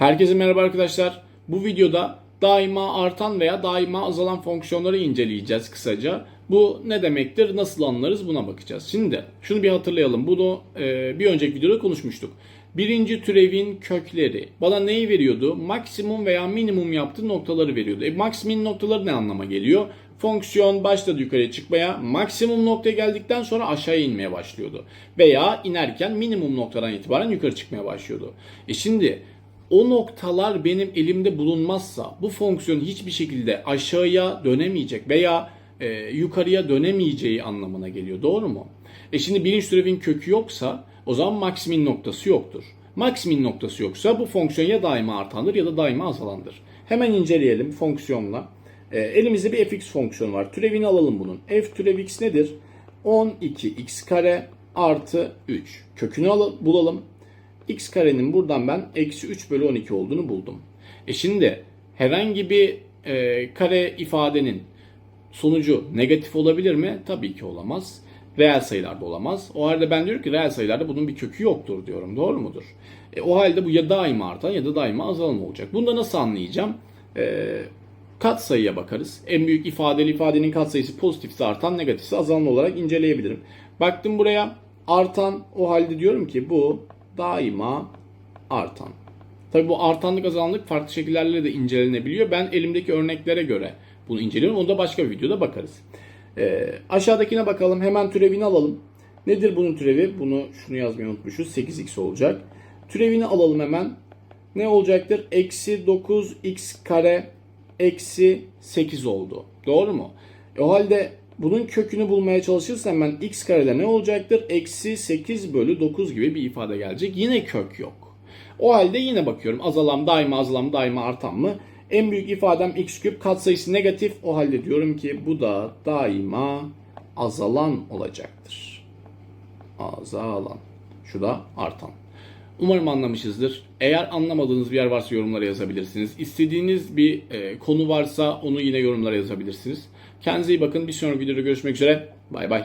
Herkese merhaba arkadaşlar. Bu videoda daima artan veya daima azalan fonksiyonları inceleyeceğiz kısaca. Bu ne demektir, nasıl anlarız buna bakacağız. Şimdi şunu bir hatırlayalım. Bunu e, bir önceki videoda konuşmuştuk. Birinci türevin kökleri bana neyi veriyordu? Maksimum veya minimum yaptığı noktaları veriyordu. E, maksimum noktaları ne anlama geliyor? Fonksiyon başladı yukarıya çıkmaya, maksimum noktaya geldikten sonra aşağıya inmeye başlıyordu. Veya inerken minimum noktadan itibaren yukarı çıkmaya başlıyordu. E şimdi o noktalar benim elimde bulunmazsa bu fonksiyon hiçbir şekilde aşağıya dönemeyecek veya e, yukarıya dönemeyeceği anlamına geliyor. Doğru mu? E şimdi birinci türevin kökü yoksa o zaman maksimin noktası yoktur. Maksimin noktası yoksa bu fonksiyon ya daima artandır ya da daima azalandır. Hemen inceleyelim fonksiyonla. E, elimizde bir fx fonksiyonu var. Türevini alalım bunun. f türev x nedir? 12x kare artı 3. Kökünü al- bulalım x karenin buradan ben eksi 3 bölü 12 olduğunu buldum. E şimdi herhangi bir e, kare ifadenin sonucu negatif olabilir mi? Tabii ki olamaz. Reel sayılarda olamaz. O halde ben diyorum ki reel sayılarda bunun bir kökü yoktur diyorum. Doğru mudur? E, o halde bu ya daima artan ya da daima azalan olacak. Bunu da nasıl anlayacağım? E, kat sayıya bakarız. En büyük ifadeli ifadenin katsayısı pozitifse artan, negatifse azalan olarak inceleyebilirim. Baktım buraya artan o halde diyorum ki bu daima artan. Tabi bu artanlık azalanlık farklı şekillerle de incelenebiliyor. Ben elimdeki örneklere göre bunu inceliyorum. Onu da başka bir videoda bakarız. Ee, aşağıdakine bakalım. Hemen türevini alalım. Nedir bunun türevi? Bunu şunu yazmayı unutmuşuz. 8x olacak. Türevini alalım hemen. Ne olacaktır? Eksi 9x kare eksi 8 oldu. Doğru mu? E, o halde bunun kökünü bulmaya çalışırsam ben x karede ne olacaktır? Eksi 8 bölü 9 gibi bir ifade gelecek. Yine kök yok. O halde yine bakıyorum azalan daima azalan daima artan mı? En büyük ifadem x küp katsayısı negatif. O halde diyorum ki bu da daima azalan olacaktır. Azalan. Şu da artan. Umarım anlamışızdır. Eğer anlamadığınız bir yer varsa yorumlara yazabilirsiniz. İstediğiniz bir e, konu varsa onu yine yorumlara yazabilirsiniz. Kendinize iyi bakın. Bir sonraki videoda görüşmek üzere. Bay bay.